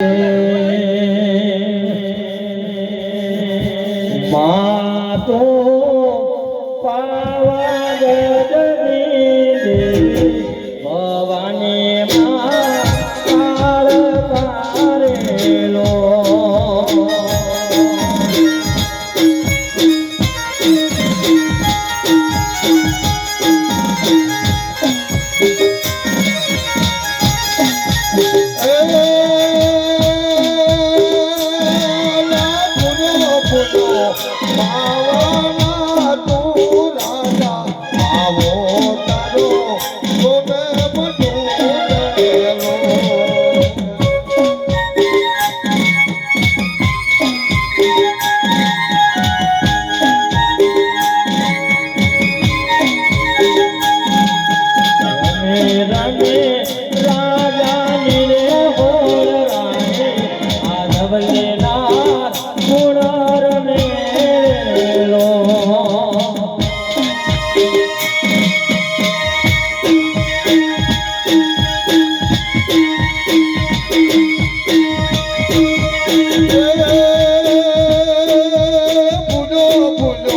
Yeah. રમે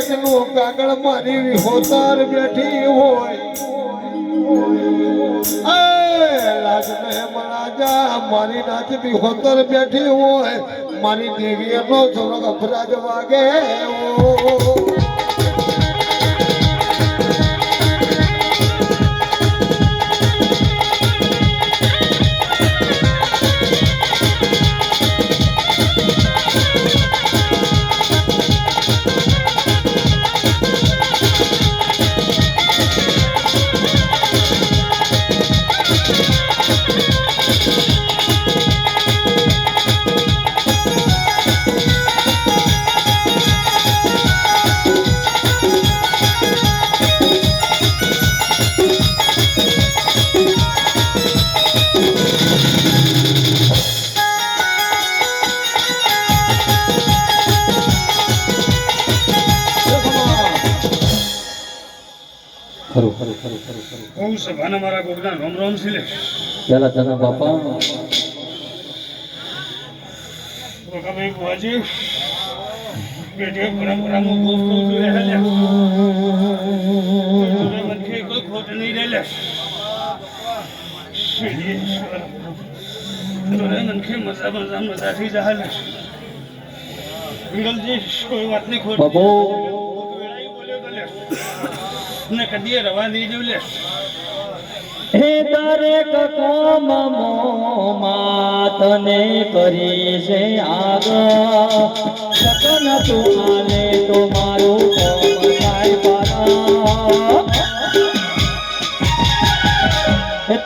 રાજનું કાગળ મારી હોતાર બેઠી હોય. મારી નાચતી હોતર બેઠી હોય. મારી દેવીનો થોડોક અપરાધ વાગે ખરું. ખરું ખરું ખરું ખરું હું સભાના મારા ગોગના રોમ રોમ સિલે. પેલા તને બાપા. ગોગાભાઈ બુવાજી બેટે મનખે કોઈ ખોટ નહીં રહેલા. શ્રીશ્વર તોરે મનખે મજા મજા મજાથી જહાલે. વિરલજી કોઈ વાતની ખોટ બાપુ. વેળાએ બોલ્યો તો લે. ને કદી રવા નહીં દેવ લે. હે દરેક કોમ માતને કરી છે આગ. સકન તું આલે તો મારું કોમ થાય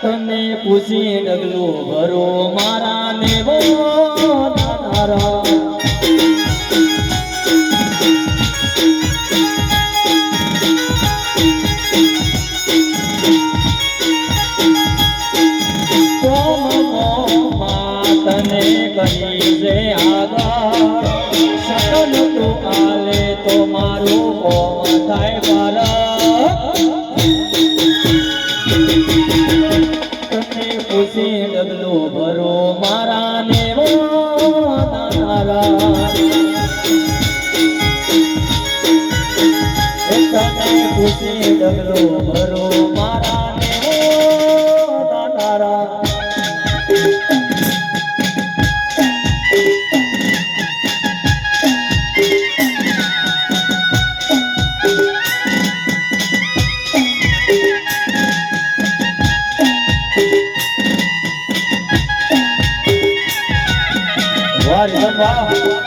તને પૂછી ડગલું ભરો મારા નેવો તારા આગળ તું મારું કોમ થાય પારા તમે ખુશી ડગલો ભરો મારા ને પૂછી ડગલો ભરો મારા 你了完了。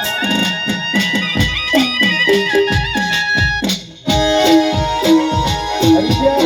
完了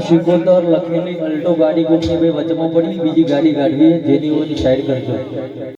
માં શિકોતર લખેલી અલ્ટો ગાડી કોકની બે વચમાં પડી, બીજી ગાડી કાઢવી જેની ઓની સાઈડ કરજો.